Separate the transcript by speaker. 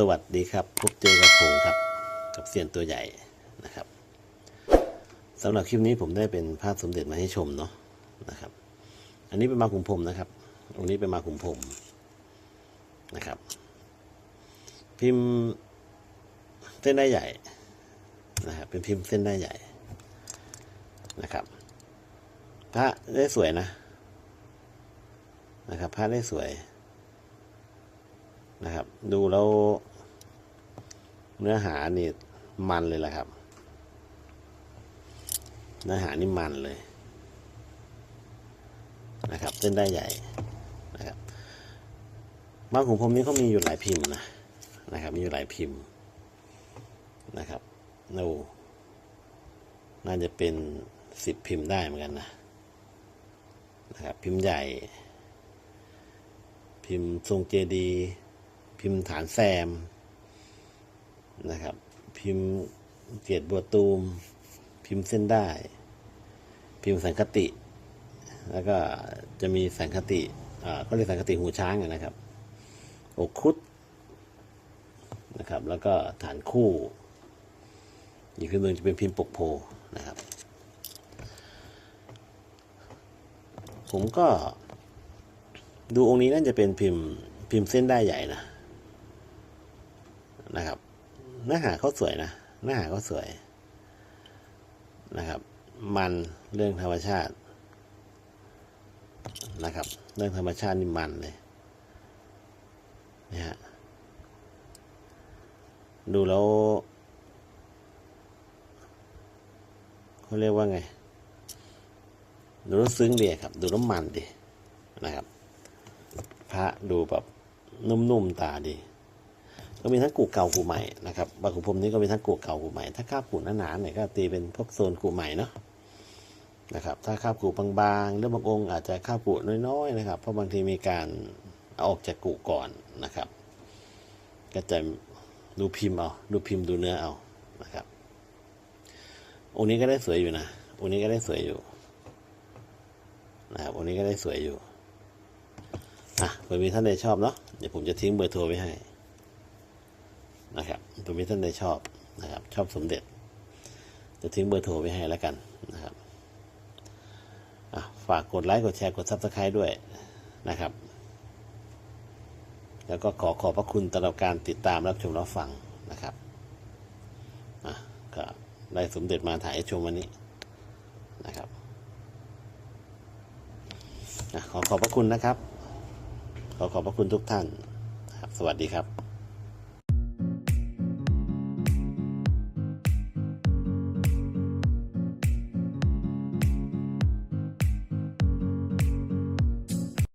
Speaker 1: สวัสดีครับ พบเจอกับผมครับ กับเซียนตัวใหญ่นะครับสำหรับคลิปนี้ผมได้เป็นภาพสมเด็จมาให้ชมเนาะนะครับ อันนี้เป็นมาขุมพรมนะครับองค์นี้เป็นมาขุมพรมนะครับ พิมพ์เส้นได้ใหญ่นะครับเป็นพิมพ์เส้นได้ใหญ่นะครับ พระได้สวยนะนะครับ พระได้สวย นะครับ ดูแล้วเนื้อหานี่มันเลยแหละครับ เนื้อหานี่มันเลยนะครับเส้นได้ใหญ่นะครับมาของผมนี้เขามีอยู่หลายพิมพ์นะนะครับ มีอยู่หลายพิมพ์นะครับโอ้น่าจะเป็นสิบพิมพ์ได้เหมือนกันนะนะครับ พิมพ์ใหญ่ พิมพ์ทรงเจดีย์ พิมพ์ฐานแซมนะครับ พิมพ์เกียรติบัวตูม พิมพ์เส้นได้ พิมพ์สังคติ แล้วก็จะมีสังคติอ่าก็เรียกสังคติหูช้างนะครับอกคุดนะครับ แล้วก็ฐานคู่อีกพิมพ์หนึ่งจะเป็นพิมพ์ปกโพนะครับ ผมก็ดูองค์นี้น่าจะเป็นพิมพ์พิมพ์เส้นได้ใหญ่นะ นะครับ เนื้อหาเขาสวยนะเนื้อหาเขาสวยนะครับ มันเรื่องธรรมชาตินะครับ เรื่องธรรมชาตินี่มันเลยนะฮะดูแล้วเขาเรียกว่าไง ดูแล้วซึ้งดีครับ ดูแล้วมันดีนะครับ พระดูแบบนุ่มๆตาดี ก็มีทั้งกูเก่ากูใหม่นะครับบางขุนพรมนี้ก็มีทั้งกูเก่ากูใหม่ ถ้าคาบกูหนาๆเนี่ยก็ตีเป็นพวกโซนกูใหม่เนาะนะครับถ้าคาบกูบางๆหรือบางองค์อาจจะคาบกูน้อยๆนะครับ เพราะบางทีมีการเอาออกจากกูก่อนนะครับ ก็จะดูพิมพ์เอาดูพิมพ์ดูเนื้อเอานะครับองค์นี้ก็ได้สวยอยู่นะองค์นี้ก็ได้สวยอยู่นะครับองค์นี้ก็ได้สวยอยู่อะเผื่อมีท่านใดชอบเนาะเดี๋ยวผมจะทิ้งเบอร์โทรไว้ให้ นะครับเผื่อมีท่านใดชอบนะครับ ชอบสมเด็จ จะทิ้งเบอร์โทรไว้ให้แล้วกันนะครับฝากกดไลค์กดแชร์กดซับสไครต์ด้วยนะครับ แล้วก็ขอขอบพระคุณตลอดการติดตามรับชมรับฟังนะครับก็ได้สมเด็จมาถ่ายชมวันนี้นะครับอขอขอบพระคุณนะครับ ขอขอบพระคุณทุกท่าน สวัสดีครับ